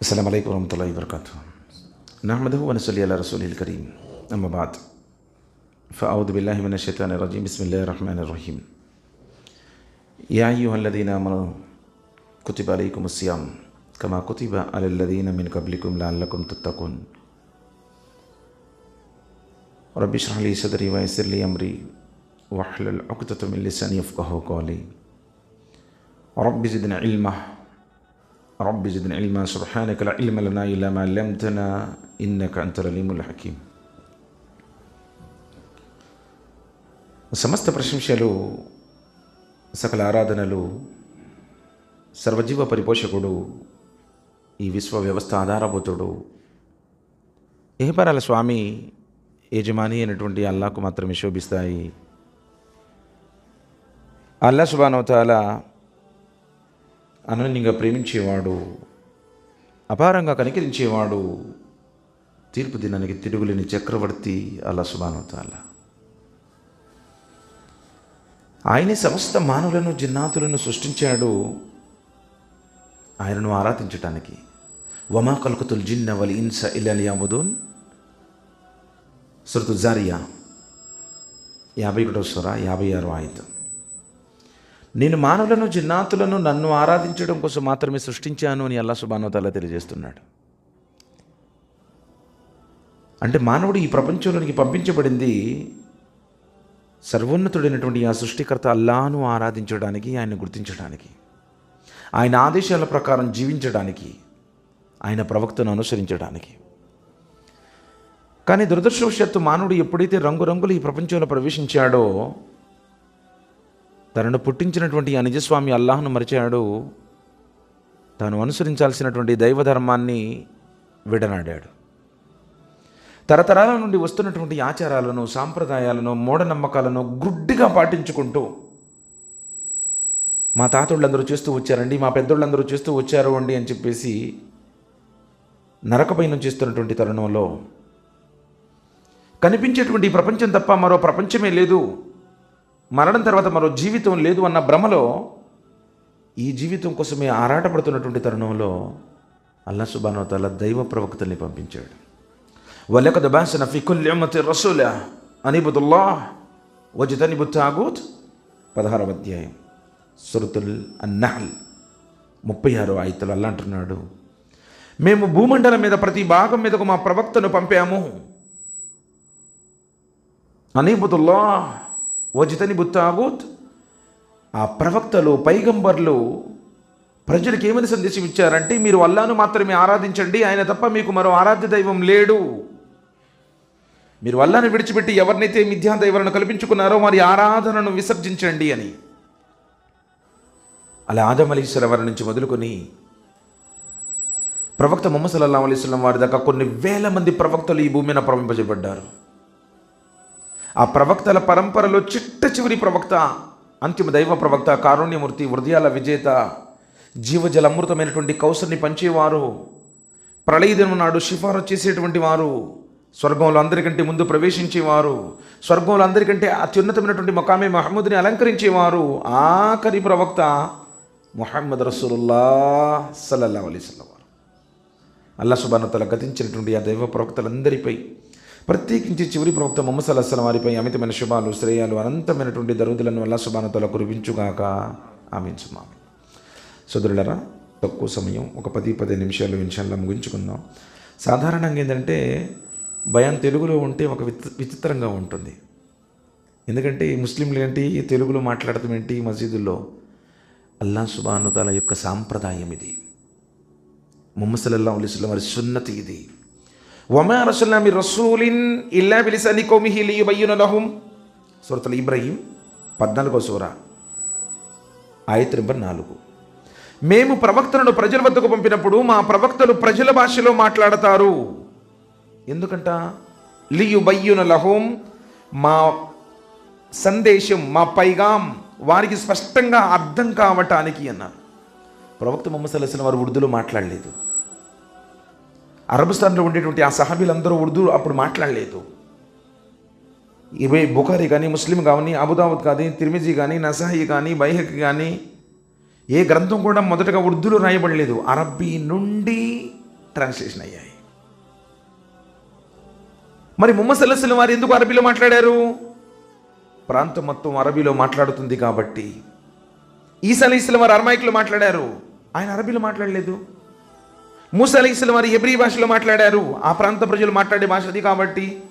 السلام عليكم ورحمة الله وبركاته. نحمده ونصلي على رسوله الكريم. أما بعد فأعوذ بالله من الشيطان الرجيم. بسم الله الرحمن الرحيم. يا أيها الذين آمنوا كتب عليكم الصيام كما كتب على الذين من قبلكم لعلكم تتقون. رب اشرح لي صدري ويسر لي أمري واحلل عقدة من لساني يفقهوا قولي. رب زدنا علما. رب زدنا علما سبحانك لا علم لنا إلا ما علمتنا إنك أنت العليم الحكيم సమస్త ప్రశంసలు సకల ఆరాధనలు సర్వజీవ పరిపోషకుడు ఈ విశ్వ వ్యవస్థ ఆధారభూతుడు ఏహపరాల స్వామి యజమాని అయినటువంటి అల్లాకు మాత్రమే శోభిస్తాయి అల్లా సుబానవతాల అనన్యంగా ప్రేమించేవాడు అపారంగా కనికరించేవాడు తీర్పు దినానికి తిరుగులేని చక్రవర్తి అలా సుభానుతాల ఆయనే సమస్త మానవులను జిన్నాతులను సృష్టించాడు. ఆయనను ఆరాధించటానికి. వమా కల్కుతుల్ జిన్న వల్ ఇన్స ఇలలియాబుదూన్ శృతు జారియా యాభై ఒకటో స్వర యాభై ఆరు ఆయుధం. నేను మానవులను జిన్నాతులను నన్ను ఆరాధించడం కోసం మాత్రమే సృష్టించాను అని అల్లా సుబానోతాల తెలియజేస్తున్నాడు. అంటే మానవుడు ఈ ప్రపంచంలోనికి పంపించబడింది సర్వోన్నతుడైనటువంటి ఆ సృష్టికర్త అల్లాను ఆరాధించడానికి ఆయన గుర్తించడానికి ఆయన ఆదేశాల ప్రకారం జీవించడానికి ఆయన ప్రవక్తను అనుసరించడానికి. కానీ దురదృష్టవశాత్తు మానవుడు ఎప్పుడైతే రంగురంగులు ఈ ప్రపంచంలో ప్రవేశించాడో తనను పుట్టించినటువంటి ఆ నిజస్వామి అల్లాహ్ను మరిచాడు. తాను అనుసరించాల్సినటువంటి దైవధర్మాన్ని విడనాడాడు. తరతరాల నుండి వస్తున్నటువంటి ఆచారాలను సాంప్రదాయాలను మూఢనమ్మకాలను గుడ్డిగా పాటించుకుంటూ మా తాతోళ్ళందరూ చేస్తూ వచ్చారండి మా పెద్దోళ్ళందరూ చేస్తూ వచ్చారు అండి అని చెప్పేసి నరకపైన చేస్తున్నటువంటి తరుణంలో కనిపించేటువంటి ప్రపంచం తప్ప మరో ప్రపంచమే లేదు. మరణం తర్వాత మరో జీవితం లేదు అన్న భ్రమలో ఈ జీవితం కోసమే ఆరాటపడుతున్నటువంటి తరుణంలో అల్లా సుబానోతల దైవ ప్రవక్తల్ని పంపించాడు. వలక దబాసన ఫికుల్యమతి రసూల అనీబుతుల్లా వజితనిబుత్ ఆగూత్ పదహారవ అధ్యాయం. సురతుల్ అన్నహల్ ముప్పై ఆరో ఆయుతులు అల్లా అంటున్నాడు మేము భూమండలం మీద ప్రతి భాగం మీదకు మా ప్రవక్తను పంపాము. అనిబుతుల్లా వజితని బుత్తాగూత్. ఆ ప్రవక్తలు పైగంబర్లు ప్రజలకు ఏమని సందేశం ఇచ్చారంటే మీరు అల్లాను మాత్రమే ఆరాధించండి ఆయన తప్ప మీకు మరో ఆరాధ్య దైవం లేడు. మీరు అల్లాను విడిచిపెట్టి ఎవరినైతే మిథ్యా దైవాలను కల్పించుకున్నారో వారి ఆరాధనను విసర్జించండి అని. అలా ఆదమలీశ్వర వారి నుంచి మొదలుకొని ప్రవక్త ముహమ్మద్ సల్లాహం అలీస్లం వారి దాకా కొన్ని వేల మంది ప్రవక్తలు ఈ భూమిన మీద ప్రవహింపజేయబడ్డారు. ఆ ప్రవక్తల పరంపరలో చిట్ట చివరి ప్రవక్త అంతిమ దైవ ప్రవక్త కారుణ్యమూర్తి హృదయాల విజేత జీవజల అమృతమైనటువంటి కౌసర్ని పంచేవారు. ప్రళయదినం నాడు సిఫారసు చేసేటువంటి వారు. స్వర్గంలో అందరికంటే ముందు ప్రవేశించేవారు. స్వర్గంలో అందరికంటే అత్యున్నతమైనటువంటి మకామే మహమ్మద్ని అలంకరించేవారు. ఆఖరి ప్రవక్త మొహమ్మద్ రసూలుల్లా సల్లల్లా అలీస్లం వారు. అల్లా సుబానతల గతించినటువంటి ఆ దైవ ప్రవక్తలందరిపై ప్రత్యేకించి చివరి ప్రవక్త మొహమ్మద్ సల్లాహం వారిపై అమితమైన శుభాలు శ్రేయాలు అనంతమైనటువంటి దరుదులను అల్లా శుభానతల కురిపించుగాక. ఆమె సోదరులరా తక్కువ సమయం ఒక పది పది నిమిషాలు నిమిషాల్లో ముగించుకుందాం. సాధారణంగా ఏంటంటే భయం తెలుగులో ఉంటే ఒక విచిత్రంగా ఉంటుంది. ఎందుకంటే ముస్లింలు ఏంటి తెలుగులో మాట్లాడటం ఏంటి మసీదుల్లో? అల్లా సుబానుతాల యొక్క సాంప్రదాయం ఇది. ముహమ్మద్ సల్లల్లాహు వారి సున్నతి ఇది. వమా రసూలిన్ ఇల్లా బిలిసని కోమిహి లియుబయ్యున లహుం సూరతుల్ ఇబ్రహీం పద్నాలుగో సూర ఆయత నెంబర్ నాలుగు మేము ప్రవక్తలను ప్రజల వద్దకు పంపినప్పుడు మా ప్రవక్తలు ప్రజల భాషలో మాట్లాడతారు ఎందుకంట లియుబయ్యున లహుం మా సందేశం మా పైగాం వారికి స్పష్టంగా అర్థం కావటానికి అన్నారు ప్రవక్త ముహమ్మద్ సల్లాహం వారు ఉర్దూలో మాట్లాడలేదు అరబిస్తాన్లో ఉండేటువంటి ఆ సహాబీలందరూ ఉర్దూ అప్పుడు మాట్లాడలేదు. ఇవే బుఖారి కానీ ముస్లిం కానీ అబుదావుద్ కానీ తిరిమిజీ కానీ నసాయి కానీ బైహక్ కానీ ఏ గ్రంథం కూడా మొదటగా ఉర్దూలో రాయబడలేదు. అరబ్బీ నుండి ట్రాన్స్లేషన్ అయ్యాయి. మరి ముమ్మసల్లసలు వారు ఎందుకు అరబీలో మాట్లాడారు? ప్రాంతం మొత్తం అరబీలో మాట్లాడుతుంది కాబట్టి. ఈసా అలీ వారు అరమాయికులు మాట్లాడారు. ఆయన అరబీలో మాట్లాడలేదు. మూసా అలీ వారు ఎబ్రీ భాషలో మాట్లాడారు. ఆ ప్రాంత ప్రజలు మాట్లాడే భాష అది కాబట్టి.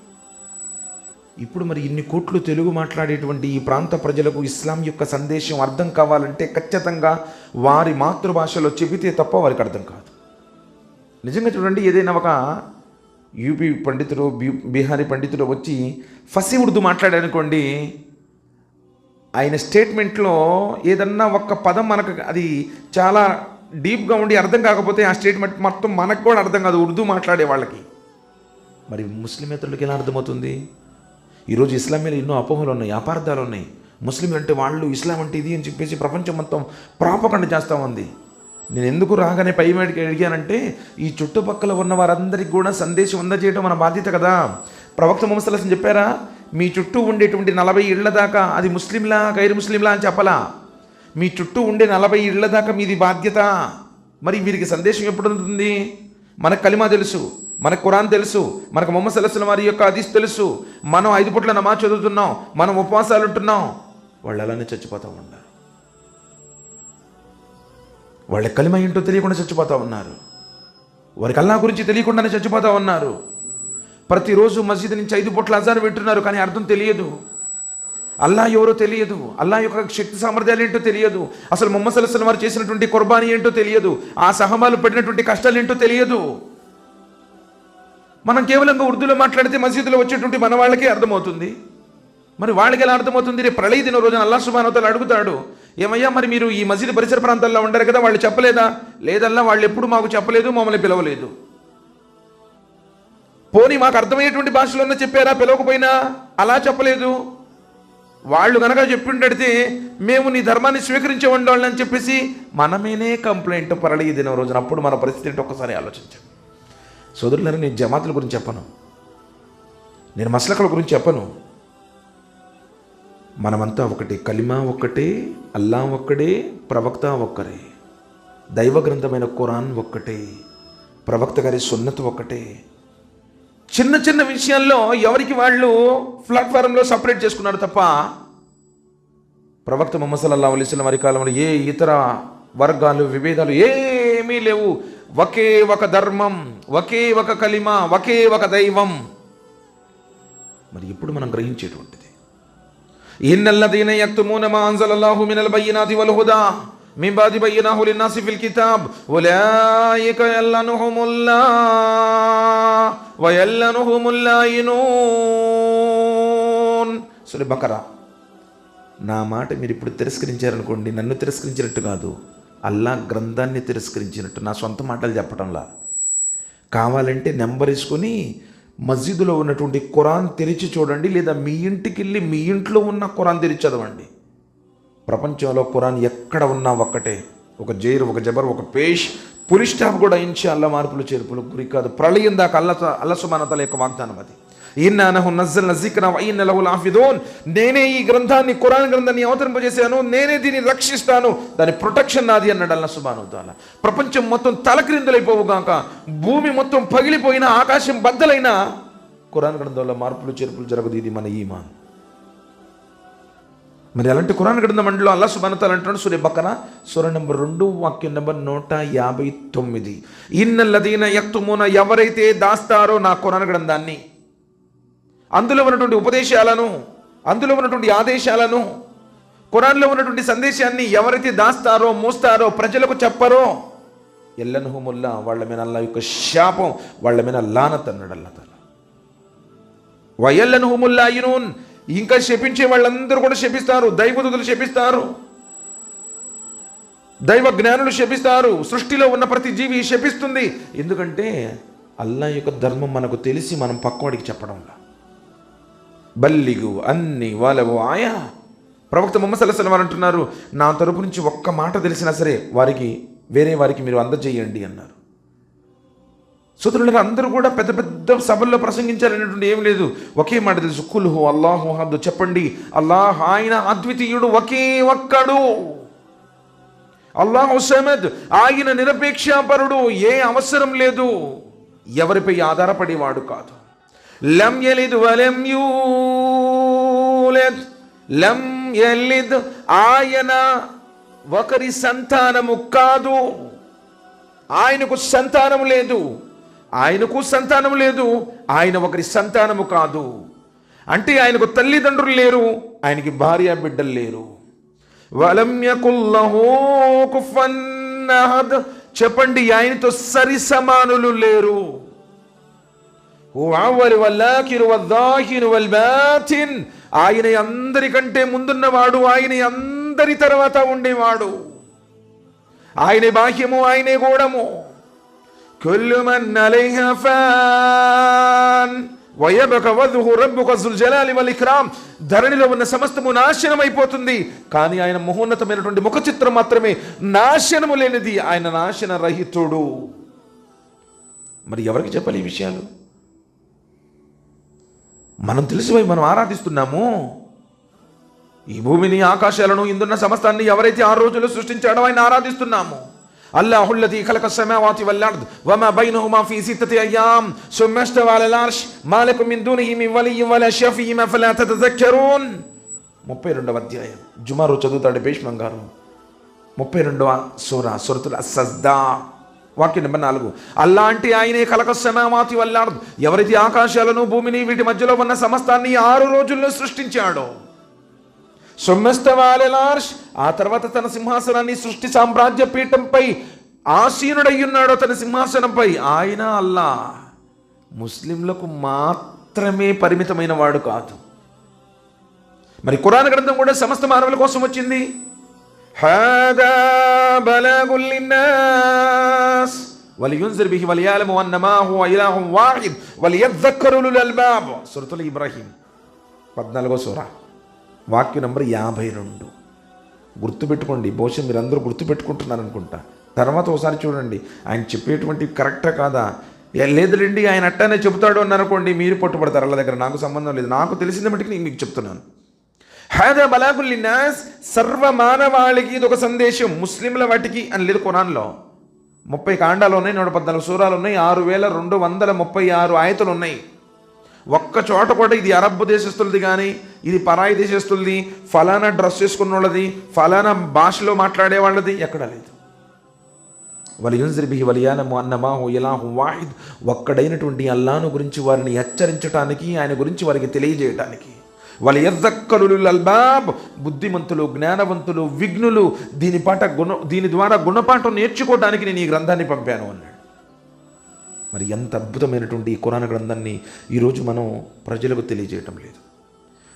ఇప్పుడు మరి ఇన్ని కోట్లు తెలుగు మాట్లాడేటువంటి ఈ ప్రాంత ప్రజలకు ఇస్లాం యొక్క సందేశం అర్థం కావాలంటే ఖచ్చితంగా వారి మాతృభాషలో చెబితే తప్ప వారికి అర్థం కాదు. నిజంగా చూడండి ఏదైనా ఒక యూపీ పండితుడు బీ- బీహారీ పండితుడు వచ్చి ఫసి ఉర్దూ మాట్లాడారనుకోండి ఆయన స్టేట్మెంట్లో ఏదన్నా ఒక్క పదం మనకు అది చాలా డీప్గా ఉండి అర్థం కాకపోతే ఆ స్టేట్మెంట్ మొత్తం మనకు కూడా అర్థం కాదు ఉర్దూ మాట్లాడే వాళ్ళకి. మరి ముస్లిమేతరులకి ఎలా అర్థమవుతుంది? ఈరోజు ఇస్లాం మీద ఎన్నో అపోహలు ఉన్నాయి అపార్థాలు ఉన్నాయి. ముస్లిం అంటే వాళ్ళు ఇస్లాం అంటే ఇది అని చెప్పేసి ప్రపంచం మొత్తం ప్రాపకండ చేస్తూ ఉంది. నేను ఎందుకు రాగానే పై మేడికి అడిగానంటే ఈ చుట్టుపక్కల ఉన్న వారందరికీ కూడా సందేశం అందజేయడం మన బాధ్యత కదా. ప్రవక్త ముహమ్మద్ చెప్పారా మీ చుట్టూ ఉండేటువంటి నలభై ఇళ్ళ దాకా అది ముస్లింలా గైరు ముస్లింలా అని చెప్పలా. మీ చుట్టూ ఉండే నలభై ఇళ్ళ దాకా మీది బాధ్యత. మరి వీరికి సందేశం ఎప్పుడు ఉంటుంది? మనకు కలిమా తెలుసు మనకు కురాన్ తెలుసు మనకు మొహమ్మద్ సల్లల్లాహు వారి యొక్క హదీస్ తెలుసు. మనం ఐదు పుట్ల నమా చదువుతున్నాం మనం ఉపవాసాలు ఉంటున్నాం. వాళ్ళు అలానే చచ్చిపోతూ ఉన్నారు. వాళ్ళ కలిమ ఏంటో తెలియకుండా చచ్చిపోతూ ఉన్నారు. వారికి అల్లా గురించి తెలియకుండానే చచ్చిపోతూ ఉన్నారు. ప్రతిరోజు మసీద్ నుంచి ఐదు పూట్ల అజారు వింటున్నారు కానీ అర్థం తెలియదు. అల్లా ఎవరో తెలియదు. అల్లా యొక్క శక్తి సామర్థ్యాలు ఏంటో తెలియదు. అసలు మొహమ్మద్ వారు చేసినటువంటి కుర్బానీ ఏంటో తెలియదు. ఆ సహమాలు పడినటువంటి కష్టాలు ఏంటో తెలియదు. మనం కేవలంగా ఉర్దూలో మాట్లాడితే మసీదులో వచ్చేటువంటి మన వాళ్ళకే అర్థమవుతుంది. మరి వాళ్ళకి ఎలా అర్థమవుతుంది? రేపు ప్రళయ దిన రోజున అల్లా సుబానోతలు అడుగుతాడు ఏమయ్యా మరి మీరు ఈ మసీదు పరిసర ప్రాంతాల్లో ఉండరు కదా వాళ్ళు చెప్పలేదా? లేదల్లా వాళ్ళు ఎప్పుడు మాకు చెప్పలేదు మమ్మల్ని పిలవలేదు. పోనీ మాకు అర్థమయ్యేటువంటి భాషలోనే చెప్పారా? పిలవకపోయినా అలా చెప్పలేదు. వాళ్ళు కనుక చెప్పిండడితే మేము నీ ధర్మాన్ని స్వీకరించే ఉండవాళ్ళని అని చెప్పేసి మనమేనే కంప్లైంట్ పరళీ దిన రోజున. అప్పుడు మన పరిస్థితి ఏంటో ఒక్కసారి ఆలోచించాం సోదరులను నేను జమాతుల గురించి చెప్పను. నేను మసలకల గురించి చెప్పను. మనమంతా ఒకటి కలిమా ఒక్కటే అల్లా ఒక్కడే ప్రవక్త ఒక్కరే. దైవ గ్రంథమైన ఖురాన్ ఒక్కటే ప్రవక్త గారి సున్నత ఒక్కటే చిన్న చిన్న విషయాల్లో ఎవరికి వాళ్ళు ప్లాట్ఫారంలో సపరేట్ చేసుకున్నారు తప్ప ప్రవక్త ముహమ్మద్ సల్లల్లాహు వారి కాలంలో ఏ ఇతర వర్గాలు విభేదాలు ఏమీ లేవు. ఒకే ఒక ధర్మం ఒకే ఒక కలిమ ఒకే ఒక దైవం. మరి ఇప్పుడు మనం గ్రహించేటువంటిది? ఇన్నల్లదీన యక్తుమూన మా అంజలల్లాహు మినల్ బయ్యనాది వల్ హుదా. من بعد بيناه للناس في الكتاب أولئك يلعنهم الله ويلعنهم اللائنون సూర్య బకరా నా మాట మీరు ఇప్పుడు తిరస్కరించారనుకోండి నన్ను తిరస్కరించినట్టు కాదు అల్లా గ్రంథాన్ని తిరస్కరించినట్టు నా సొంత మాటలు చెప్పడంలా కావాలంటే నెంబర్ వేసుకొని మస్జిద్లో ఉన్నటువంటి ఖురాన్ తెరిచి చూడండి లేదా మీ ఇంటికి వెళ్ళి మీ ఇంట్లో ఉన్న ఖురాన్ తెరిచి చదవండి ప్రపంచంలో ఖురాన్ ఎక్కడ ఉన్నా ఒక్కటే. ఒక జైరు ఒక జబర్ ఒక పేష్ పులి కూడా ఇంచి అల్ల మార్పులు చేర్పులు గురి కాదు. ప్రళయం దాకా అల్ల అల్లసుమానతల యొక్క వాగ్దానం అది. నేనే ఈ గ్రంథాన్ని ఖురాన్ గ్రంథాన్ని అవతరింపజేశాను నేనే దీన్ని రక్షిస్తాను దాని ప్రొటెక్షన్ నాది అన్నాడు అల్లా సుబాను తాల ప్రపంచం మొత్తం తలక్రిందులైపోవుగాక భూమి మొత్తం పగిలిపోయిన ఆకాశం బద్దలైన ఖురాన్ గ్రంథంలో మార్పులు చేర్పులు జరగదు ఇది మన ఈమాన్. మరి అలాంటి కురాన్ గ్రంథ మండలో అల్లా సుబానతాలు అంటున్నాడు సూర్య బకర సూర నెంబర్ రెండు వాక్యం నెంబర్ నూట యాభై తొమ్మిది. ఇన్నల్లదీన యక్తుమున ఎవరైతే దాస్తారో నా ఖురాన్ గ్రంథాన్ని అందులో ఉన్నటువంటి ఉపదేశాలను అందులో ఉన్నటువంటి ఆదేశాలను కురాన్లో ఉన్నటువంటి సందేశాన్ని ఎవరైతే దాస్తారో మోస్తారో ప్రజలకు చెప్పరో ఎల్లనహుముల్లా వాళ్ళ మీద అల్లా యొక్క శాపం వాళ్ళ మీద లానత్ అన్నాడు అల్లా తాలా. వయల్లనుహుముల్లా ఇనూన్ ఇంకా శపించే వాళ్ళందరూ కూడా శపిస్తారు. దైవదులు శపిస్తారు. దైవ జ్ఞానులు శపిస్తారు. సృష్టిలో ఉన్న ప్రతి జీవి శపిస్తుంది. ఎందుకంటే అల్లా యొక్క ధర్మం మనకు తెలిసి మనం పక్కవాడికి చెప్పడంలా బల్లిగు అన్ని వాళ్ళవు ఆయా. ప్రవక్త ముహమ్మద్ సల్లాహం వారు అంటున్నారు నా తరపు నుంచి ఒక్క మాట తెలిసినా సరే వారికి వేరే వారికి మీరు అందజేయండి అన్నారు. సోదరులు అందరూ కూడా పెద్ద పెద్ద సభల్లో ప్రసంగించాలనేటువంటి ఏం లేదు. ఒకే మాట తెలుసు. కుల్హు అల్లాహు హద్దు చెప్పండి. అల్లాహ్ ఆయన అద్వితీయుడు ఒకే ఒక్కడు. అల్లాహ్ సమద్ ఆయన నిరపేక్షాపరుడు ఏ అవసరం లేదు. ఎవరిపై ఆధారపడేవాడు కాదు. లం యలిద్ వలం యూలద్. లం యలిద్ ఆయన ఒకరి సంతానము కాదు. ఆయనకు సంతానం లేదు. ఆయనకు సంతానం లేదు ఆయన ఒకరి సంతానము కాదు. అంటే ఆయనకు తల్లిదండ్రులు లేరు ఆయనకి భార్య బిడ్డలు లేరు. చెప్పండి ఆయనతో సరి సమానులు లేరు ఆయన అందరికంటే ముందున్నవాడు ఆయన అందరి తర్వాత ఉండేవాడు. ఆయనే బాహ్యము ఆయనే గోడము. كل من عليها فان ويبقى وجه ربك ذو الجلال والإكرام ధరణిలో ఉన్న సమస్తము నాశనం అయిపోతుంది కానీ ఆయన మహోన్నతమైనటువంటి ముఖ చిత్రం మాత్రమే నాశనము లేనిది ఆయన నాశన రహితుడు మరి ఎవరికి చెప్పాలి ఈ విషయాలు మనం తెలిసిపోయి మనం ఆరాధిస్తున్నాము ఈ భూమిని ఆకాశాలను ఇందున్న సమస్తాన్ని ఎవరైతే ఆ రోజుల్లో సృష్టించాడో ఆయన ఆరాధిస్తున్నాము అల్లాహుల్లది కలక సమావాతి వల్-అర్ద్ వమా బైనహుమా ఫీ సిత్తతి అయ్యామ్ సుమ్మ ఇస్తవా అలల్ అర్ష్ మా లకుం మిన్ దూనిహి మిన్ వలియ్యిన్ వలా షఫీఈన్ ఫలా తతజక్కరూన్ ముప్పై రెండవ అధ్యాయం. జుమారు చదువుతాడు భీష్మం గారు. ముప్పై రెండవ సూర సురతుల సజ్దా వాక్యం నెంబర్ నాలుగు. అల్లాంటి ఆయనే కలక సమావాతి వల్లాడు ఎవరైతే ఆకాశాలను భూమిని వీటి మధ్యలో ఉన్న సమస్తాన్ని ఆరు రోజుల్లో సృష్టించాడో సుమ్మస్తవాలెలార్ష్ ఆ తర్వాత తన సింహాసనాన్ని సృష్టి సామ్రాజ్య పీఠంపై ఆసీనుడయ్యున్నాడో తన సింహాసనంపై. ఆయన అల్లా ముస్లింలకు మాత్రమే పరిమితమైన వాడు కాదు. మరి కురాన్ గ్రంథం కూడా సమస్త మానవుల కోసం వచ్చింది. పద్నాలుగో సూరా. వాక్య నంబర్ యాభై రెండు. గుర్తుపెట్టుకోండి బహుశా మీరందరూ గుర్తుపెట్టుకుంటున్నారు అనుకుంటా తర్వాత ఒకసారి చూడండి ఆయన చెప్పేటువంటి కరెక్టా కాదా? ఏ లేదులేండి ఆయన అట్టానే చెబుతాడు అని అనుకోండి మీరు పట్టుబడతారు వాళ్ళ దగ్గర. నాకు సంబంధం లేదు. నాకు తెలిసిన మటుకు నేను మీకు చెప్తున్నాను. హేదా బలాగుల్ నాస్ సర్వ మానవాళికి ఇది ఒక సందేశం. ముస్లింల వాటికి అని లేదు కొనాన్లో ముప్పై కాండాలు ఉన్నాయి నూట పద్నాలుగు సూరాలు ఉన్నాయి ఆరు వేల రెండు వందల ముప్పై ఆరు ఆయతలు ఉన్నాయి. ఒక్క చోట కూడా ఇది అరబ్ దేశస్తులది కానీ ఇది పరాయి దేశస్తులది ఫలానా డ్రెస్ చేసుకున్న వాళ్ళది ఫలానా భాషలో మాట్లాడే వాళ్ళది ఎక్కడా లేదు. వలియున్జిర్ బిహి అన్నమాహు ఇలాహు వాహిద్ ఒక్కడైనటువంటి అల్లాను గురించి వారిని హెచ్చరించటానికి ఆయన గురించి వారికి తెలియజేయటానికి. వాళ్ళ ఎర్రక్కలు అల్బాబ్ బుద్ధిమంతులు జ్ఞానవంతులు విఘ్నులు దీని పాట గుణ దీని ద్వారా గుణపాఠం నేర్చుకోవడానికి నేను ఈ గ్రంథాన్ని పంపాను అన్నాడు. మరి ఎంత అద్భుతమైనటువంటి ఈ కురాన గ్రంథాన్ని ఈరోజు మనం ప్రజలకు తెలియజేయటం లేదు.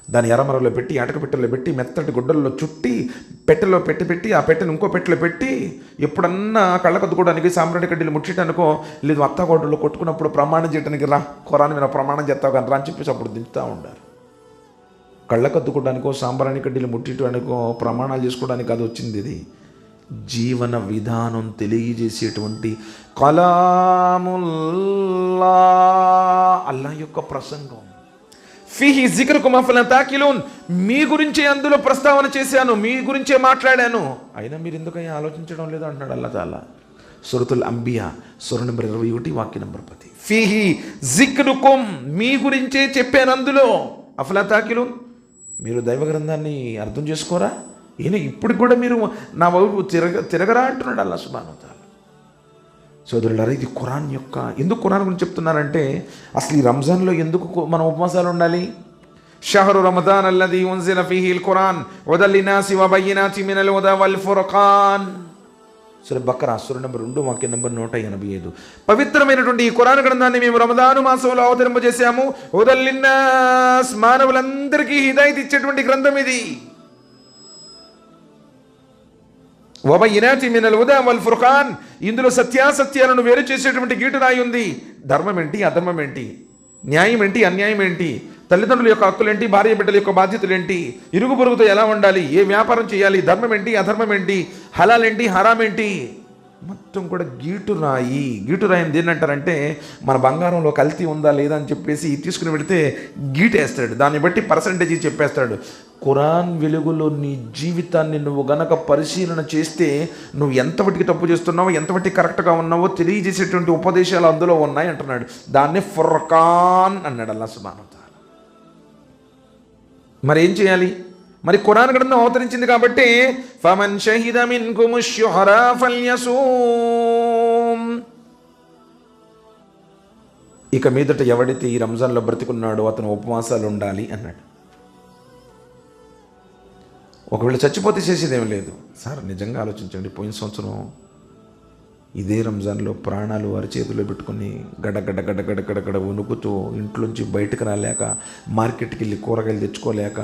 దాని ఎరమరలో పెట్టి అటక పెట్టెలో పెట్టి మెత్తటి గుడ్డల్లో చుట్టి పెట్టెలో పెట్టి పెట్టి ఆ పెట్టెను ఇంకో పెట్టెలో పెట్టి ఎప్పుడన్నా కళ్ళకొద్దుకోవడానికి సాంబ్రాణి కడ్డీలు ముట్టడానికో లేదు అత్తగొడ్డలో కొట్టుకున్నప్పుడు ప్రమాణం చేయడానికి రా కురాన్ని మీద ప్రమాణం చేస్తావు కానీ రా అని చెప్పేసి అప్పుడు దించుతూ ఉంటారు కళ్ళకద్దుకోవడానికో సాంబ్రాణి కడ్డీలు ముట్టించడానికో ప్రమాణాలు చేసుకోవడానికి అది వచ్చింది ఇది. జీవన విధానం తెలియజేసేటువంటి కలాముల్లా అల్లా యొక్క ప్రసంగం. ఫిహి జిగర్ మఫల తాకిలోన్ మీ గురించే అందులో ప్రస్తావన చేశాను మీ గురించే మాట్లాడాను. అయినా మీరు ఎందుకని ఆలోచించడం లేదు అంటున్నాడు అల్లా తాలా. సురతుల్ అంబియా సుర నెంబర్ ఇరవై ఒకటి వాక్య నెంబర్ పది. ఫిహి జిక్రుకుం మీ గురించే చెప్పాను అందులో. అఫలా తాకిలోన్ మీరు దైవ గ్రంథాన్ని అర్థం చేసుకోరా? ఈయన ఇప్పుడు కూడా మీరు నా వైపు తిరగ తిరగరా అంటున్నాడు అల్లా సుబాను సోదరులారా ఇది ఖురాన్ యొక్క ఎందుకు ఖురాన్ గురించి చెప్తున్నానంటే అసలు ఈ రంజాన్లో ఎందుకు మన ఉపవాసాలు ఉండాలి? షహరు రమదాన్ అల్లది ఉన్జిల ఫీహిల్ ఖురాన్ వదల్లినాసి వబయ్యినాతి మినల్ ఉదా వల్ ఫుర్ఖాన్. సరే బక్కర సుర నెంబర్ రెండు వాక్య నెంబర్ నూట ఎనభై ఐదు. పవిత్రమైనటువంటి ఈ ఖురాన్ గ్రంథాన్ని మేము రమదాను మాసంలో అవతరింపజేశాము. ఉదల్లిన్నాస్ మానవులందరికీ హిదాయిత్ ఇచ్చేటువంటి గ్రంథం ఇది. వబయినాటి మినల్ ఉదా వల్ ఫుర్ఖాన్. ఇందులో సత్యాసత్యాలను వేరు చేసేటువంటి గీటురాయి ఉంది. ధర్మం ఏంటి? అధర్మం ఏంటి? న్యాయం ఏంటి? అన్యాయం ఏంటి? తల్లిదండ్రుల యొక్క హక్కులేంటి? భార్య బిడ్డల యొక్క బాధ్యతలు ఏంటి ఇరుగు పొరుగుతో ఎలా ఉండాలి? ఏ వ్యాపారం చేయాలి? ధర్మం ఏంటి? అధర్మం ఏంటి? హలాల్ ఏంటి? హరాం ఏంటి? మొత్తం కూడా గీటురాయి గీటురాయి దేని దేనంటారంటే మన బంగారంలో కల్తీ ఉందా లేదా అని చెప్పేసి తీసుకుని పెడితే గీటేస్తాడు. దాన్ని బట్టి పర్సంటేజ్ చెప్పేస్తాడు. ఖురాన్ వెలుగులో నీ జీవితాన్ని నువ్వు గనక పరిశీలన చేస్తే నువ్వు ఎంతవటికి తప్పు చేస్తున్నావో ఎంతవటికి కరెక్ట్గా ఉన్నావో తెలియజేసేటువంటి ఉపదేశాలు అందులో ఉన్నాయి అంటున్నాడు. దాన్ని ఫుర్ఖాన్ అన్నాడు అల్లా సుబాను మరి ఏం చేయాలి? మరి ఖురాన్ గ్రంథం అవతరించింది కాబట్టి ఫమన్ షహిద మిన్కుము షుహరా ఇక మీదట ఎవడైతే ఈ రంజాన్లో బ్రతికున్నాడో అతను ఉపవాసాలు ఉండాలి అన్నాడు. ఒకవేళ చచ్చిపోతే చేసేదేం లేదు. సార్ నిజంగా ఆలోచించండి. పోయిన సంవత్సరం ఇదే రంజాన్లో ప్రాణాలు వారి చేతిలో పెట్టుకుని గడగడ గడగడ గడగడ గడ గడ వణుకుతూ ఇంట్లోంచి బయటకు రాలేక మార్కెట్కి వెళ్ళి కూరగాయలు తెచ్చుకోలేక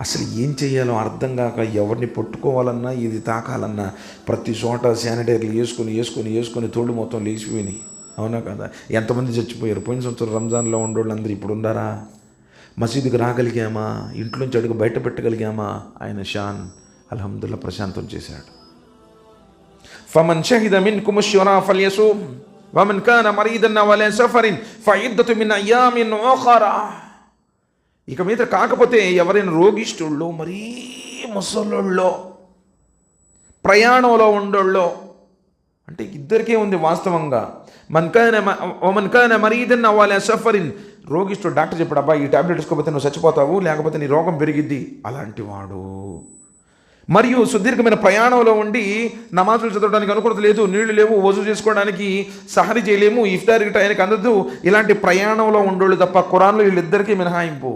అసలు ఏం చేయాలో అర్థం కాక ఎవరిని పట్టుకోవాలన్నా ఇది తాకాలన్నా ప్రతి చోట శానిటైజర్లు వేసుకొని వేసుకొని వేసుకొని తోడు మొత్తం లేచిపోయినాయి. అవునా కదా? ఎంతమంది చచ్చిపోయారు? పోయిన సంవత్సరం రంజాన్లో ఉండేవాళ్ళందరూ ఇప్పుడు ఉండారా మసీదుకు రాగలిగామా? ఇంట్లోంచి అడుగు బయట పెట్టగలిగామా? ఆయన షాన్ అల్హమ్దుల్లా ప్రశాంతం చేశాడు. ఫమన్ షహిద మిన్ కుముష్యురా ఫల్యసు వమన్ కాన మరీదన్న వలే సఫరిన్ ఫయిద్దతు మిన్ అయ్యామిన్ ఓఖరా. ఇక మీద కాకపోతే ఎవరైనా రోగిష్ఠుళ్ళు మరీ ముసలుళ్ళో ప్రయాణంలో ఉండోళ్ళో అంటే ఇద్దరికే ఉంది వాస్తవంగా. మన్కాన మన్కాన మరీదన్న వాళ్ళ సఫరిన్ రోగిష్ఠుడు డాక్టర్ చెప్పాడు అబ్బా ఈ టాబ్లెట్ వేసుకోకపోతే నువ్వు చచ్చిపోతావు లేకపోతే నీ రోగం పెరిగిద్ది. అలాంటి వాడు మరియు సుదీర్ఘమైన ప్రయాణంలో ఉండి నమాజులు చదవడానికి అనుకూలత లేదు నీళ్ళు లేవు వజు చేసుకోవడానికి సహరి చేయలేము ఇఫ్తారికి టైంకి అందదు. ఇలాంటి ప్రయాణంలో ఉండోళ్ళు తప్ప కురాన్లో వీళ్ళిద్దరికీ మినహాయింపు.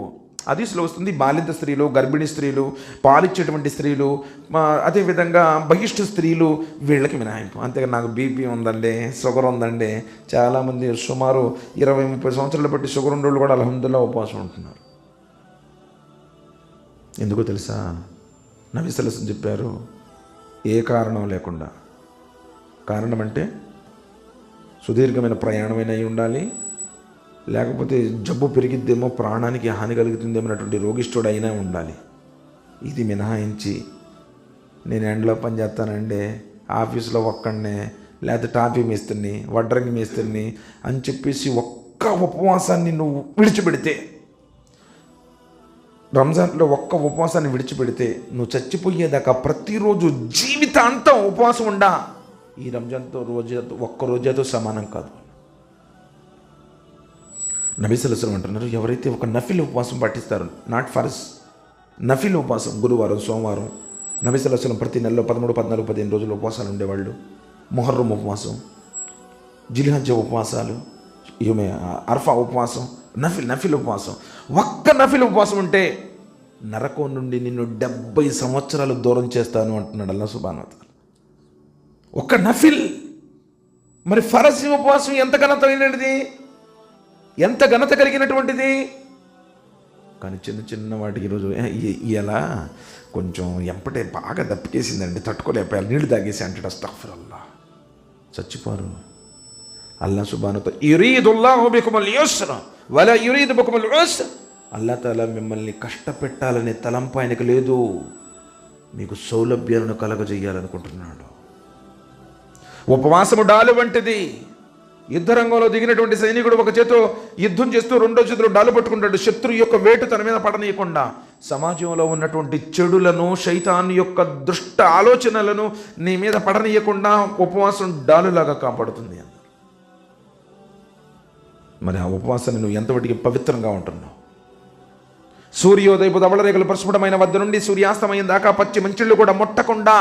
హదీస్లో వస్తుంది. బాలింత స్త్రీలు గర్భిణీ స్త్రీలు పాలిచ్చేటువంటి స్త్రీలు అదేవిధంగా బహిష్టు స్త్రీలు వీళ్ళకి మినహాయింపు. అంతేగా నాకు బీపీ ఉందండి షుగర్ ఉందండి. చాలామంది సుమారు ఇరవై ముప్పై సంవత్సరాలు బట్టి షుగర్ ఉండేళ్ళు కూడా అలహందుల్లా ఉపవాసం ఉంటున్నారు. ఎందుకో తెలుసా? నవిసలసం చెప్పారు ఏ కారణం లేకుండా. కారణం అంటే సుదీర్ఘమైన ప్రయాణమైన అయి ఉండాలి లేకపోతే జబ్బు పెరిగిద్దేమో ప్రాణానికి హాని కలుగుతుందేమో అన్నటువంటి రోగిష్ఠుడు అయినా ఉండాలి. ఇది మినహాయించి నేను ఎండలో పని చేస్తానండి ఆఫీస్లో ఒక్కడనే లేకపోతే టాపీ మేస్తుని వడ్రంగి మేస్తుని అని చెప్పేసి ఒక్క ఉపవాసాన్ని నువ్వు విడిచిపెడితే రంజాన్లో ఒక్క ఉపవాసాన్ని విడిచిపెడితే నువ్వు చచ్చిపోయేదాకా ప్రతిరోజు జీవితాంతం ఉపవాసం ఉండా. ఈ రంజాన్తో రోజు ఒక్క రోజుతో సమానం కాదు. నబీసలసలం అంటున్నారు ఎవరైతే ఒక నఫిల్ ఉపవాసం పాటిస్తారో నాట్ ఫరస్ నఫిల్ ఉపవాసం గురువారం సోమవారం నబీసలసలం ప్రతి నెలలో పదమూడు పద్నాలుగు పదిహేను రోజులు ఉపవాసాలు ఉండేవాళ్ళు. మొహర్రం ఉపవాసం జిల్హజ్జ ఉపవాసాలు ఈమె అర్ఫా ఉపవాసం నఫిల్ నఫిల్ ఉపవాసం. ఒక్క నఫిల్ ఉపవాసం ఉంటే నరకం నుండి నిన్ను డెబ్బై సంవత్సరాలు దూరం చేస్తాను అంటున్నాడు అల్లా సుబానవత ఒక్క నఫిల్ మరి ఫరసి ఉపవాసం ఎంత ఘనతమైనది ఎంత ఘనత కలిగినటువంటిది? కానీ చిన్న చిన్న వాటికి ఈరోజు ఎలా కొంచెం ఎంపటే బాగా దప్పికేసిందండి తట్టుకోలేకపోయాలి నీళ్ళు తాగేసి అంటాడు అస్తఫరల్లా చచ్చిపోరు. అల్లా సుబానుతో అల్లా తాలా మిమ్మల్ని కష్టపెట్టాలనే తలంపు ఆయనకు లేదు. మీకు సౌలభ్యాలను కలగజేయాలనుకుంటున్నాడు. ఉపవాసము డాలు వంటిది. యుద్ధ రంగంలో దిగినటువంటి సైనికుడు ఒక చేతో యుద్ధం చేస్తూ రెండో చేతిలో డాలు పట్టుకుంటాడు. శత్రు యొక్క వేటు తన మీద పడనీయకుండా సమాజంలో ఉన్నటువంటి చెడులను శైతాన్ యొక్క దుష్ట ఆలోచనలను నీ మీద పడనీయకుండా ఉపవాసం డాలులాగా కాపాడుతుంది అని మరి ఆ ఉపవాసాన్ని నువ్వు ఎంతవటికి పవిత్రంగా ఉంటున్నావు? సూర్యోదయపు ధవళరేఖలు ప్రస్ఫుటమైన వద్ద నుండి సూర్యాస్తమయం దాకా పచ్చి మంచుళ్ళు కూడా ముట్టకుండా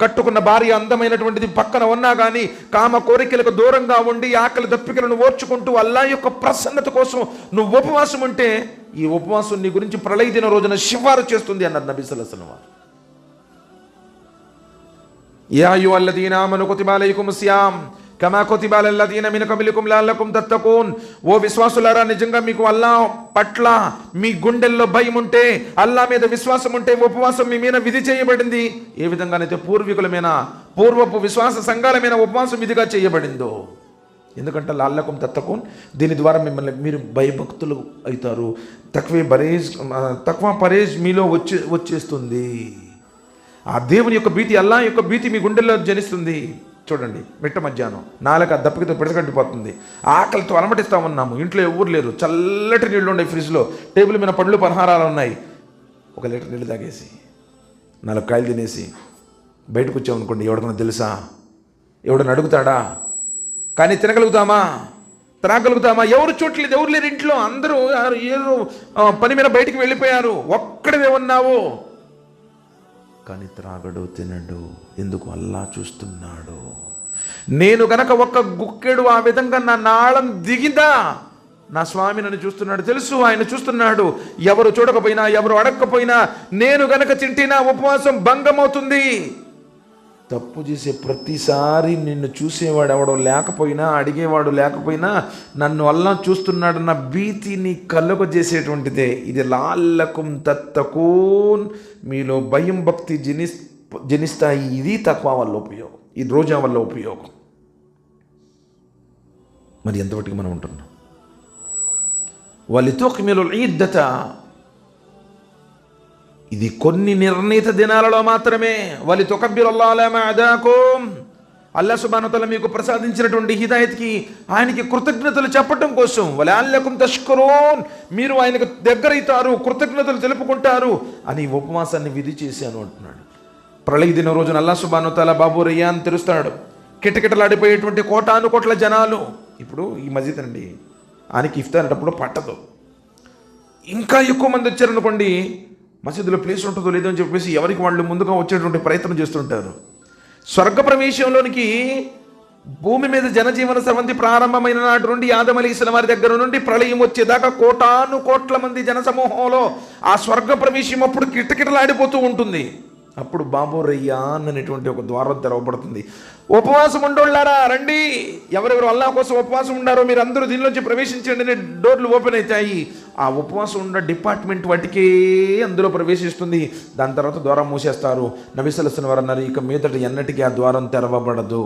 కట్టుకున్న భార్య అందమైనటువంటిది పక్కన ఉన్నా కానీ కామ కోరికలకు దూరంగా ఉండి ఆకలి దప్పికలను ఓర్చుకుంటూ అల్లా యొక్క ప్రసన్నత కోసం నువ్వు ఉపవాసం ఉంటే ఈ ఉపవాసం నీ గురించి ప్రళయ దిన రోజున శిఫారు చేస్తుంది అన్నారు నబీ సలసన వారు యా అయ్యు అల్లదీనా మను కుతిబాలయకుం కమా కొతిబాలల్లదీన మిన లాల్లకుం తత్తకూన్ ఓ విశ్వాసులారా నిజంగా మీకు అల్లా పట్ల మీ గుండెల్లో భయం ఉంటే అల్లా మీద విశ్వాసం ఉంటే ఉపవాసం మీ మీద విధి చేయబడింది. ఏ విధంగానైతే పూర్వీకుల మీద పూర్వపు విశ్వాస సంఘాల మీద ఉపవాసం విధిగా చేయబడిందో ఎందుకంటే లాల్లకం తత్తకూన్ దీని ద్వారా మిమ్మల్ని మీరు భయభక్తులు అవుతారు. తక్వే బరేజ్ తక్కువ పరేజ్ మీలో వచ్చే వచ్చేస్తుంది. ఆ దేవుని యొక్క భీతి అల్లా యొక్క భీతి మీ గుండెల్లో జనిస్తుంది. చూడండి మిట్ట మధ్యాహ్నం. నాలుగు దప్పకితో పిడసగట్టిపోతుంది ఆకలితో అలమటిస్తా ఉన్నాము ఇంట్లో ఎవరు లేరు. చల్లటి నీళ్ళు ఉన్నాయి ఫ్రిడ్జ్లో. టేబుల్ మీద పండ్లు పలహారాలు ఉన్నాయి. ఒక లీటర్ నీళ్ళు తాగేసి నాలుగు కాయలు తినేసి బయటకు వచ్చామనుకోండి ఎవడన్నా తెలుసా? ఎవడని అడుగుతాడా? కానీ తినగలుగుతామా? త్రాగలుగుతామా ఎవరు చూడలేదు ఎవరు లేరు ఇంట్లో. అందరూ ఏదో పని మీద బయటికి వెళ్ళిపోయారు. ఒక్కడవే ఉన్నావు. కానీ త్రాగడు తినడు. ఎందుకు అల్లా చూస్తున్నాడు? నేను గనక ఒక్క గుక్కెడు ఆ విధంగా నా నాళం దిగిందా? నా స్వామి నన్ను చూస్తున్నాడు తెలుసు ఆయన చూస్తున్నాడు. ఎవరు చూడకపోయినా ఎవరు అడగకపోయినా నేను గనక తింటినా ఉపవాసం భంగమవుతుంది. తప్పు చేసే ప్రతిసారి నిన్ను చూసేవాడు ఎవడో లేకపోయినా అడిగేవాడు లేకపోయినా నన్ను అల్లా చూస్తున్నాడన్న భీతిని కలుగ చేసేటువంటిదే. ఇది లాల్లకుం తత్తకూన్. మీలో భయం భక్తి జనిస్ జనిస్తాయి. ఇది తక్కువ వల్ల ఉపయోగం. ఇది రోజా వల్ల ఉపయోగం. మరి ఎంతవరకు మనం ఉంటున్నాం? వలితుక్మిలు ఈద్దత ఇది కొన్ని నిర్ణీత దినాలలో మాత్రమే. వలి తొకబ్బిరల్లాలమాదాకోం అల్లా సుబానతల మీకు ప్రసాదించినటువంటి హిదాయత్కి ఆయనకి కృతజ్ఞతలు చెప్పటం కోసం. వలాల్యకం తష్కరోన్. మీరు ఆయనకు దగ్గరైతారు కృతజ్ఞతలు తెలుపుకుంటారు అని ఉపవాసాన్ని విధి చేశాను అంటున్నాడు. ప్రళయ దిన రోజున అల్లా సుబానుతాల బాబు రయ్యా అని తెరుస్తాడు కిటకిటలాడిపోయేటువంటి కోటాను కోట్ల జనాలు. ఇప్పుడు ఈ మస్జిద్ అండి. ఆయనకి ఇఫ్తార్ అనేటప్పుడు పట్టదు. ఇంకా ఎక్కువ మంది వచ్చారనుకోండి మసీదులో ప్లేస్ ఉంటుందో లేదో అని చెప్పేసి ఎవరికి వాళ్ళు ముందుగా వచ్చేటువంటి ప్రయత్నం చేస్తుంటారు. స్వర్గ ప్రవేశంలోనికి భూమి మీద జనజీవన సమంతి ప్రారంభమైన నాటి నుండి యాదమలీసిన వారి దగ్గర నుండి ప్రళయం వచ్చేదాకా కోటాను కోట్ల మంది జన సమూహంలో ఆ స్వర్గ ప్రవేశం అప్పుడు కిటకిటలాడిపోతూ ఉంటుంది. అప్పుడు బాబు రయ్యా అనేటువంటి ఒక ద్వారం తెరవబడుతుంది. ఉపవాసం ఉండోళ్ళారా రండి. ఎవరెవరు అల్లా కోసం ఉపవాసం ఉండారో మీరు అందరూ దీనిలోంచి ప్రవేశించండి డోర్లు ఓపెన్ అవుతాయి. ఆ ఉపవాసం ఉన్న డిపార్ట్మెంట్ వాటికే అందులో ప్రవేశిస్తుంది. దాని తర్వాత ద్వారం మూసేస్తారు. నవిసలసిన వారు అన్నారు ఇక మీదట ఎన్నటికీ ఆ ద్వారం తెరవబడదు.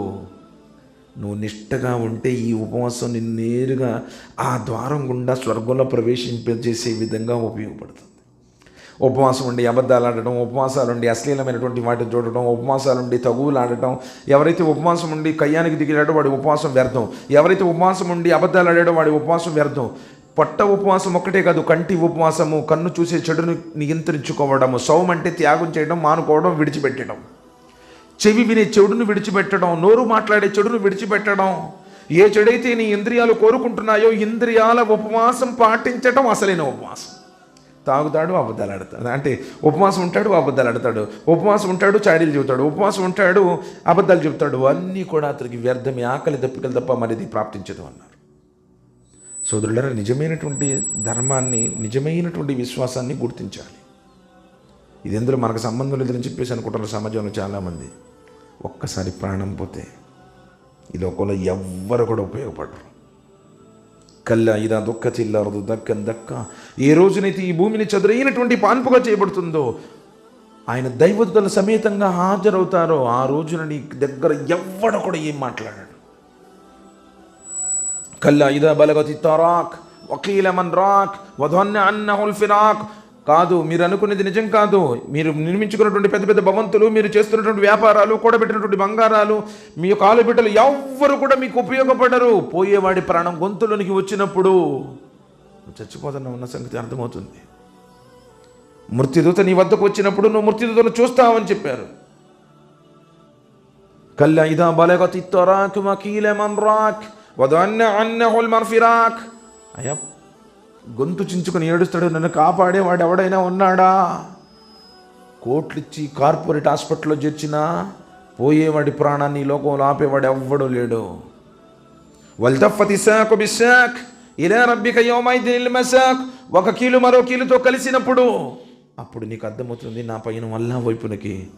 నువ్వు నిష్టగా ఉంటే ఈ ఉపవాసం నిన్ను నేరుగా ఆ ద్వారం గుండా స్వర్గంలో ప్రవేశింపజేసే విధంగా ఉపయోగపడుతుంది. ఉపవాసం ఉండి అబద్ధాలు ఆడటం ఉపవాసాలు ఉండి అశ్లీలమైనటువంటి వాటిని చూడటం ఉపవాసాలు ఉండి తగువులు ఆడటం ఎవరైతే ఉపవాసం ఉండి కయ్యానికి దిగిరాడో వాడి ఉపవాసం వ్యర్థం. ఎవరైతే ఉపవాసం ఉండి అబద్ధాలు ఆడాడో వాడి ఉపవాసం వ్యర్థం. పొట్ట ఉపవాసం ఒక్కటే కాదు కంటి ఉపవాసము కన్ను చూసే చెడును నియంత్రించుకోవడము సౌం అంటే త్యాగం చేయడం మానుకోవడం విడిచిపెట్టడం. చెవి వినే చెడును విడిచిపెట్టడం నోరు మాట్లాడే చెడును విడిచిపెట్టడం. ఏ చెడైతే నీ ఇంద్రియాలు కోరుకుంటున్నాయో ఇంద్రియాల ఉపవాసం పాటించడం అసలైన ఉపవాసం తాగుతాడు అబద్ధాలు ఆడతాడు. అంటే ఉపవాసం ఉంటాడు అబద్ధాలు ఆడతాడు. ఉపవాసం ఉంటాడు చాడీలు చెబుతాడు. ఉపవాసం ఉంటాడు అబద్ధాలు చెబుతాడు. అన్నీ కూడా అతనికి వ్యర్థమే ఆకలి దప్పికలు తప్ప మరిది ప్రాప్తించదు అన్నారు. సోదరులరా నిజమైనటువంటి ధర్మాన్ని నిజమైనటువంటి విశ్వాసాన్ని గుర్తించాలి. ఇది ఎందులో మనకు సంబంధం లేదని చెప్పేసి అనుకుంటున్న సమాజంలో చాలామంది. ఒక్కసారి ప్రాణం పోతే ఈ లోకంలో ఎవ్వరు కూడా ఉపయోగపడరు. కల్లా ఇదా దుఃఖ చిల్లరదు దక్కన్ దక్క. ఏ రోజునైతే ఈ భూమిని చదురైనటువంటి పాన్పుగా చేయబడుతుందో ఆయన దైవతుల సమేతంగా హాజరవుతారో ఆ రోజున నీ దగ్గర ఎవ్వడ కూడా ఏం మాట్లాడాడు. కల్లా ఇదా బలగతి తరాక్ వకీల మన్ రాక్ వధన్య అన్నహుల్ ఫిరాక్ కాదు మీరు అనుకునేది నిజం కాదు. మీరు నిర్మించుకున్నటువంటి పెద్ద పెద్ద భవంతులు మీరు చేస్తున్నటువంటి వ్యాపారాలు కూడబెట్టినటువంటి బంగారాలు మీ కాలు బిడ్డలు ఎవ్వరు కూడా మీకు ఉపయోగపడరు. పోయేవాడి ప్రాణం గొంతులోనికి వచ్చినప్పుడు నువ్వు చచ్చిపోతున్నా ఉన్న సంగతి అర్థమవుతుంది. మృత్యుదూత నీ వద్దకు వచ్చినప్పుడు నువ్వు మృత్యుదూతను చూస్తావని చెప్పారు. కల్లా ఇదా బలగతి తరాక్ వకీల రాక్ వదన్న అన్నహుల్ మర్ఫిరాక్ అయ్యా గొంతు చించుకుని ఏడుస్తాడు నన్ను కాపాడేవాడు ఎవడైనా ఉన్నాడా? కోట్లిచ్చి కార్పొరేట్ హాస్పిటల్లో చేర్చినా పోయేవాడి ప్రాణాన్ని ఈ లోకంలో ఆపేవాడు ఎవ్వడు లేడు. శాఖ బిశాఖ్ ఇలా రబ్బిక యోమైదిల్ మసాక్ ఒక కీలు మరో కీలుతో కలిసినప్పుడు. అప్పుడు నీకు అర్థమవుతుంది నా పైన వల్ల వైపునకి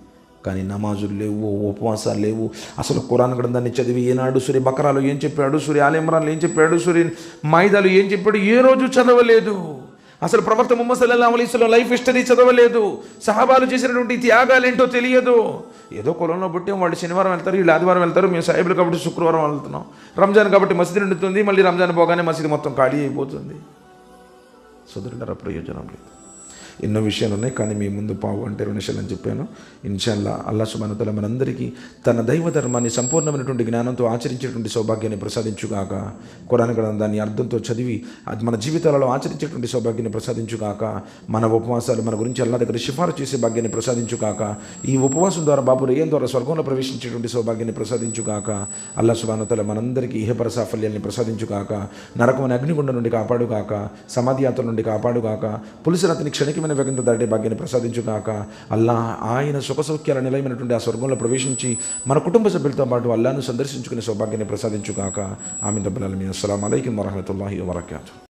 కానీ నమాజులు లేవు ఉపవాసాలు లేవు. అసలు కురాన్ గ్రంథాన్ని చదివి ఏనాడు సూర్య బకరాలు ఏం చెప్పాడు? సూర్య ఆలయమరాలు ఏం చెప్పాడు? సూర్య మైదాలు ఏం చెప్పాడు? ఏ రోజు చదవలేదు. అసలు ప్రవక్త ముహమ్మద్ సల్లల్లాహు అలీస్లో లైఫ్ హిస్టరీ చదవలేదు. సహాబాలు చేసినటువంటి త్యాగాలు ఏంటో తెలియదు. ఏదో కులంలో పుట్టాం వాళ్ళు శనివారం వెళ్తారు వీళ్ళు ఆదివారం వెళ్తారు మేము సాహిబులు కాబట్టి శుక్రవారం వెళ్తున్నాం. రంజాన్ కాబట్టి మసీదు నిండుతుంది మళ్ళీ రంజాన్ పోగానే మసీదు మొత్తం ఖాళీ అయిపోతుంది. సోదరులరా ప్రయోజనం లేదు. ఎన్నో విషయాలు ఉన్నాయి. కానీ మీ ముందు పావు అంటే రెండు నిమిషాలు చెప్పాను. ఇన్షాల్లా అల్లా సుమానతల మనందరికీ తన దైవ ధర్మాన్ని సంపూర్ణమైనటువంటి జ్ఞానంతో ఆచరించేటువంటి సౌభాగ్యాన్ని ప్రసాదించుగాక. కురాన్ గ్రంథాన్ని అర్థంతో చదివి అది మన జీవితాలలో ఆచరించేటువంటి సౌభాగ్యాన్ని ప్రసాదించుగాక. మన ఉపవాసాలు మన గురించి అల్లా దగ్గర సిఫారు చేసే భాగ్యాన్ని ప్రసాదించుగాక. ఈ ఉపవాసం ద్వారా బాబు రేయం ద్వారా స్వర్గంలో ప్రవేశించేటువంటి సౌభాగ్యాన్ని ప్రసాదించుగాక. అల్లా సుబానుతల మనందరికీ ఇహపర సాఫల్యాన్ని ప్రసాదించుగాక. నరకమైన అగ్నిగుండం నుండి కాపాడుగాక. సమాధి యాత్ర నుండి కాపాడుగాక. పులిసిన అతని క్షణికమైన వేగంతో దాటే భాగ్యాన్ని ప్రసాదించుగాక అల్లా ఆయన సుఖ సౌఖ్యాల నిలయమైనటువంటి ఆ స్వర్గంలో ప్రవేశించి మన కుటుంబ సభ్యులతో పాటు అల్లాను సందర్శించుకునే సౌభాగ్యాన్ని ప్రసాదించుగాక. ఆమె దబ్బుల అస్సలం అయికం వరహతుల్లాహి వరకాతు